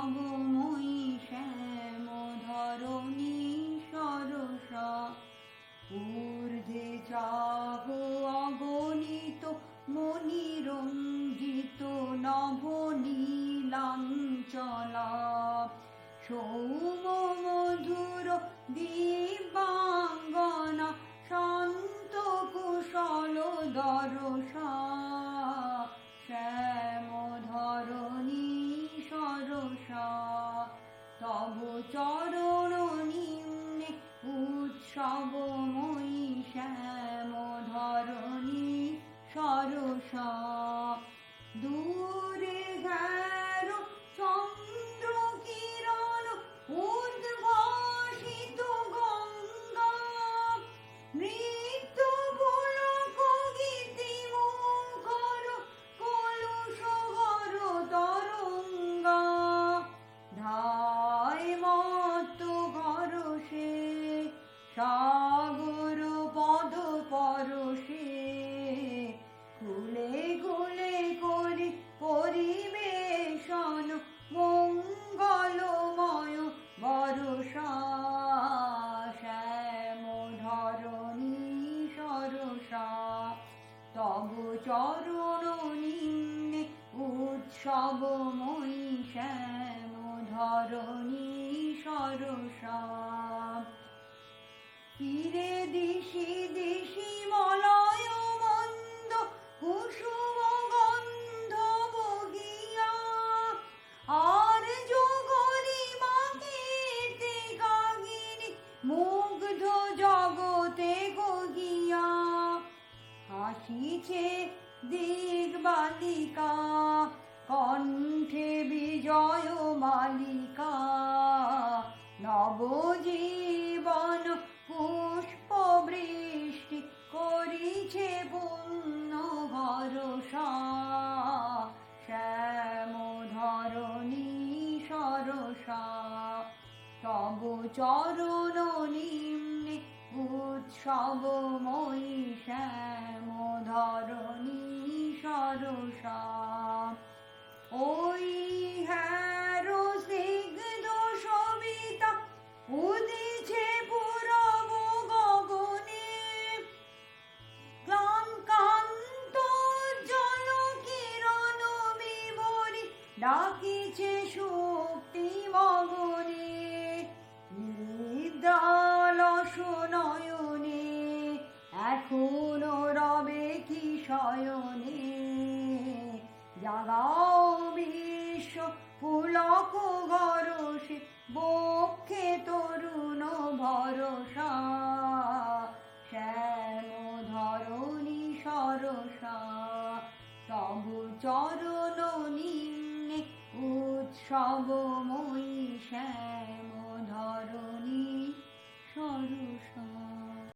ভবময়ী শ্যাম ধরণী সরস। ঊর্ধ্বে চাহ অগণিত মণিরঞ্জিত নভনীলাঞ্চলা সৌম মধুর দিবাঙ্গনা শান্ত কুশল দরসা শ্যাম উৎসবময়ী পরশে খুলে খুলে করি পরিবেশন মঙ্গলময় বরষা। শ্যাম ধরণী সরসা। তব চরণ নিম্নে উৎসবময়ী শ্যাম ধরণী সরসা। ফিরে দিশি দিশি দিক বালিকা, কণ্ঠে বিজয় মালিকা। নবজীবন পুষ্প বৃষ্টি করিছে পূর্ণ ভরসা। শ্যাম ধরণী সরসা তব চরণ উৎসবময়ী শ্যাম ধরণী সরসা। ওই হ্যারো স্নিগ্ধ সবিতা উদিছে পুরব গগনে। ক্লান্তান্ত জল কিরণ বিভরি, ডাকিছে শক্তি মগনে। নিদ্রালস নয়নে এখনও রবে কি শয়নে, জাগাও বিশ্ব পুলক গরসে, বক্ষে তরুণ ভরসা, শ্যাম ধরণী সরসা। তবু চরণ নিম্নে উৎসবময়ী শ্যাম ধরণী সরসা।